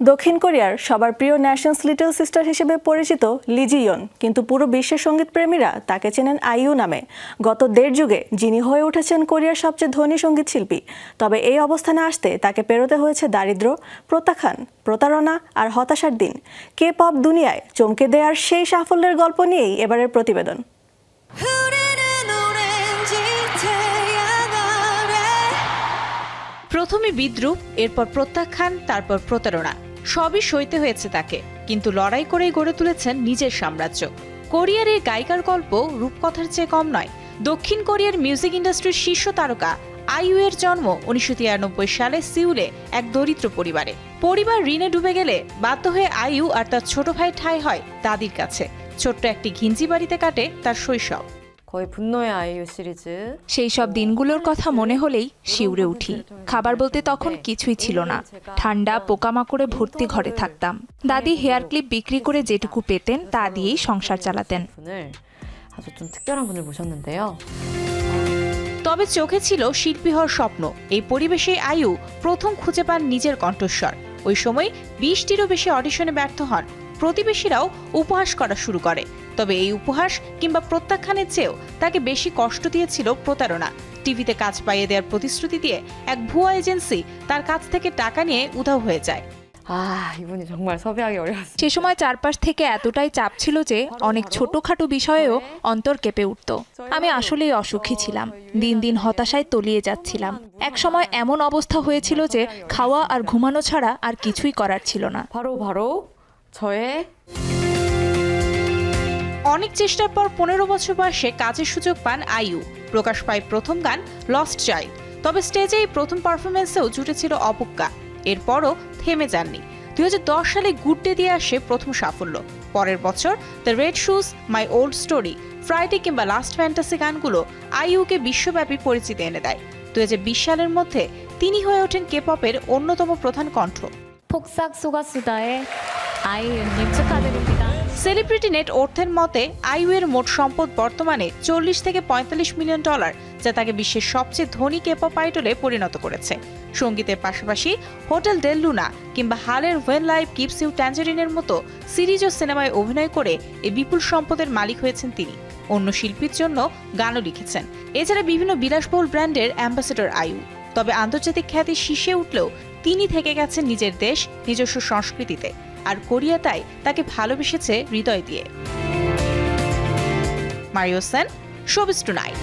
দক্ষিণ কোরিয়ার সবার প্রিয় ন্যাশনস লিটল সিস্টার হিসেবে পরিচিত লিজিয়ন কিন্তু পুরো বিশ্বের সংগীত প্রেমীরা তাকে চেনেন আইউ নামে। গত দেড় যুগে যিনি হয়ে উঠেছেন কোরিয়ার সবচেয়ে ধনী সংগীত শিল্পী তবে এই অবস্থানে আসতে তাকে পেরোতে হয়েছে দারিদ্র, প্রত্যাখ্যান, প্রতারণা আর হতাশার দিন। কে পপ দুনিয়ায় চমকে দেয়ার সেই সাফল্যের গল্প নিয়েই এবারের প্রতিবেদন। প্রথমে বিদ্রুপ, এরপর প্রত্যাখ্যান, তারপর প্রতারণা। সবই সইতে হয়েছে তাকে, কিন্তু লড়াই করেই গড়ে তুলেছেন নিজের সাম্রাজ্য। কোরিয়ার এই গায়িকার গল্প রূপকথার চেয়ে কম নয়। দক্ষিণ কোরিয়ার মিউজিক ইন্ডাস্ট্রির শীর্ষ তারকা আইইউ এর জন্ম উনিশশো তিরানব্বই সালে সিউলে এক দরিদ্র পরিবারে। পরিবার ঋণে ডুবে গেলে বাধ্য হয়ে আইইউ আর তার ছোট ভাই ঠাই হয় দাদির কাছে। ছোট্ট একটি ঘিঞ্জি বাড়িতে কাটে তার শৈশব। সেই সব দিনগুলোর কথা মনে হলেই শিউরে উঠি। খাবার বলতে তখন কিছুই ছিল না। ঠান্ডা পোকামাকড়ে ভর্তি ঘরে থাকতাম। দাদি হেয়ার ক্লিপ বিক্রি করে যেটুকু পেতেন তা দিয়েই সংসার চালাতেন। তবে চোখে ছিল শিল্পী হওয়ার স্বপ্ন। এই পরিবেশে আয়ু প্রথম খুঁজে পান নিজের কণ্ঠস্বর। ওই সময় বিশটিরও বেশি অডিশনে ব্যর্থ হন। প্রতিবেশীরাও উপহাস করা শুরু করে। তবে এই উপহাস কিংবা প্রত্যাখ্যানের চেয়েও তাকে বেশি কষ্ট দিয়েছিল প্রতারণা। টিভিতে কাজ পাইয়ে দেওয়ার প্রতিশ্রুতি দিয়ে এক ভুয়া এজেন্সি তার কাছ থেকে টাকা নিয়ে উধাও হয়ে যায়। সে সময় চারপাশ থেকে এতটাই চাপ ছিল যে অনেক ছোটখাটো বিষয়েও অন্তর কেঁপে উঠত। আমি আসলেই অসুখী ছিলাম দিন দিন হতাশায় তলিয়ে যাচ্ছিলাম। এক সময় এমন অবস্থা হয়েছিল যে খাওয়া আর ঘুমানো ছাড়া আর কিছুই করার ছিল না। ভারো ভারো ছয়ে। অনেক চেষ্টার পর পনেরো বছর বয়সে কাজের সুযোগ পান আয়ু প্রকাশ পায় প্রথম গান লস্ট চাইল্ড তবে স্টেজে এই প্রথম পারফরমেন্সেও জুটেছিল অবজ্ঞা এরপরও থেমে যাননি দুই সালে গুড ডে দিয়ে আসে প্রথম সাফল্য পরের বছর the red shoes my old story Friday কিংবা লাস্ট ফ্যান্টাসি গানগুলো আইইউকে বিশ্বব্যাপী পরিচিতি এনে দেয় দুই সালের মধ্যে তিনি হয়ে ওঠেন কে পপের অন্যতম প্রধান কণ্ঠ 폭삭 소가수다의 아이유님 축하드립니다. সেলিব্রিটি নেট অর্থের মতে আইউয়ের মোট সম্পদ বর্তমানে চল্লিশ থেকে পঁয়তাল্লিশ মিলিয়ন ডলার, যা তাকে বিশ্বের সবচেয়ে ধনী কেপপ আইডলে পরিণত করেছে। সঙ্গীতের পাশাপাশি হোটেল ডেল লুনা কিংবা হালের ওয়েন লাইভ কিপস ইউ ট্যাঞ্জারিনের মতো সিরিজ ও সিনেমায় অভিনয় করে এই বিপুল সম্পদের মালিক হয়েছেন তিনি। অন্য শিল্পীর জন্য গানও লিখেছেন। এছাড়া বিভিন্ন বিলাসবহুল ব্র্যান্ডের অ্যাম্বাসেডর আয়ু তবে আন্তর্জাতিক খ্যাতি শীর্ষে উঠলেও তিনি থেকে গেছেন নিজের দেশ, নিজস্ব সংস্কৃতিতে। আর কোরিয়া তাই তাকে ভালোবেসেছে হৃদয় দিয়ে। Mario Sen showbiz tonight